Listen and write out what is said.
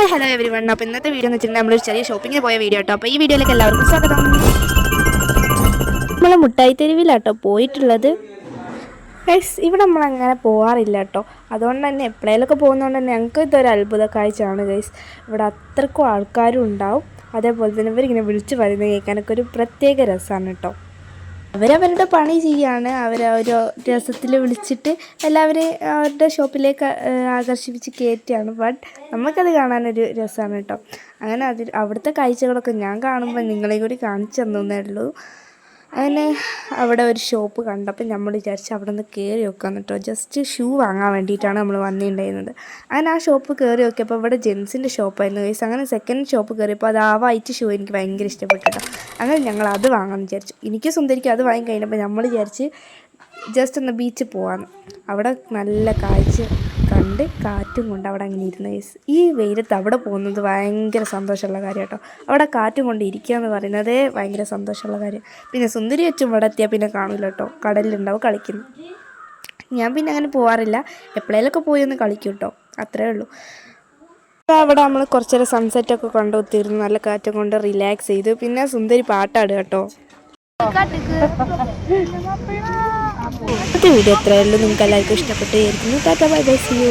Hi hello every one അപ്പോൾ ഇന്നത്തെ video എന്ന് വെച്ചിട്ടുണ്ടെങ്കിൽ നമ്മളൊരു ചെറിയ ഷോപ്പിങ്ങിന് പോയ വീഡിയോ കേട്ടോ അപ്പോൾ ഈ വീഡിയോയിലേക്ക് എല്ലാവർക്കും സ്വാഗതം. നമ്മൾ മുട്ടായി തെരുവിലാട്ടോ പോയിട്ടുള്ളത്. ഗൈസ് ഇവിടെ നമ്മൾ അങ്ങനെ പോകാറില്ല കേട്ടോ അതുകൊണ്ട് തന്നെ എപ്പോഴേലൊക്കെ പോകുന്നതുകൊണ്ട് തന്നെ ഞങ്ങൾക്ക് ഇതൊരു അത്ഭുത കാഴ്ചയാണ് ഗൈസ് ഇവിടെ അത്രക്കും ആൾക്കാരും ഉണ്ടാവും. അതേപോലെ തന്നെ ഇവരിങ്ങനെ വിളിച്ച് പറയുന്നത് കേൾക്കാനൊക്കെ ഒരു പ്രത്യേക രസമാണ് കേട്ടോ അവരവരുടെ പണി ചെയ്യാണ്. അവർ ഒരു രസത്തിൽ വിളിച്ചിട്ട് എല്ലാവരെയും അവരുടെ ഷോപ്പിലേക്ക് ആകർഷിപ്പിച്ച് കയറ്റുകയാണ് ബട്ട് നമുക്കത് കാണാനൊരു രസമാണ് കേട്ടോ. അങ്ങനെ അതിൽ അവിടുത്തെ കാഴ്ചകളൊക്കെ ഞാൻ കാണുമ്പോൾ നിങ്ങളെ കൂടി കാണിച്ചു തന്നേ ഉള്ളൂ. അങ്ങനെ അവിടെ ഒരു ഷോപ്പ് കണ്ടപ്പോൾ നമ്മൾ വിചാരിച്ച് അവിടെ നിന്ന് കയറി വെക്കാന്ന് കേട്ടോ ജസ്റ്റ് ഷൂ വാങ്ങാൻ വേണ്ടിയിട്ടാണ് നമ്മൾ വന്നിട്ടുണ്ടായിരുന്നത് അങ്ങനെ ആ ഷോപ്പ് കയറി നോക്കിയപ്പോൾ ഇവിടെ ജെൻസിന്റെ ഷോപ്പായിരുന്നു ഗൈസ് അങ്ങനെ സെക്കൻഡ് ഷോപ്പ് കയറിയപ്പോൾ അത് ആ വൈറ്റ് ഷൂ എനിക്ക് ഭയങ്കര ഇഷ്ടപ്പെട്ടു കേട്ടോ അങ്ങനെ ഞങ്ങൾ അത് വാങ്ങാമെന്ന് വിചാരിച്ചു. എനിക്ക് സുന്ദരിക്ക് അത് വാങ്ങി കഴിഞ്ഞപ്പോൾ നമ്മൾ വിചാരിച്ച് ജസ്റ്റ് ഒന്ന് ബീച്ചിൽ പോകാമെന്ന് അവിടെ നല്ല കാഴ്ച കണ്ട് കാറ്റും കൊണ്ട് അവിടെ അങ്ങനെ ഇരുന്ന് ഈ വെയിലത്ത് അവിടെ പോകുന്നത് ഭയങ്കര സന്തോഷമുള്ള കാര്യം കേട്ടോ. അവിടെ കാറ്റും കൊണ്ട് ഇരിക്കുക എന്ന് പറയുന്നതേ ഭയങ്കര സന്തോഷമുള്ള കാര്യം. പിന്നെ സുന്ദരി വെച്ചും ഇവിടെ എത്തിയാൽ പിന്നെ കാണില്ല കേട്ടോ. കടലിലുണ്ടാവും കളിക്കുന്നു. ഞാൻ പിന്നെ അങ്ങനെ പോകാറില്ല എപ്പോഴേലൊക്കെ പോയി ഒന്ന് കളിക്കും കേട്ടോ. അത്രേ ഉള്ളൂ. അവിടെ നമ്മൾ കുറച്ച് നേരം സൺസെറ്റ് ഒക്കെ കണ്ടു. ഒത്തിരുന്ന് നല്ല കാറ്റും കൊണ്ട് റിലാക്സ് ചെയ്തു. പിന്നെ സുന്ദരി പാട്ടാട് കേട്ടോ. ഇന്നത്തെ വീഡിയോ എത്രയുള്ളൂ നിങ്ങൾക്ക് എല്ലാവർക്കും ഇഷ്ടപ്പെട്ടു വിചാരിക്കുന്നു. Tata bye bye see you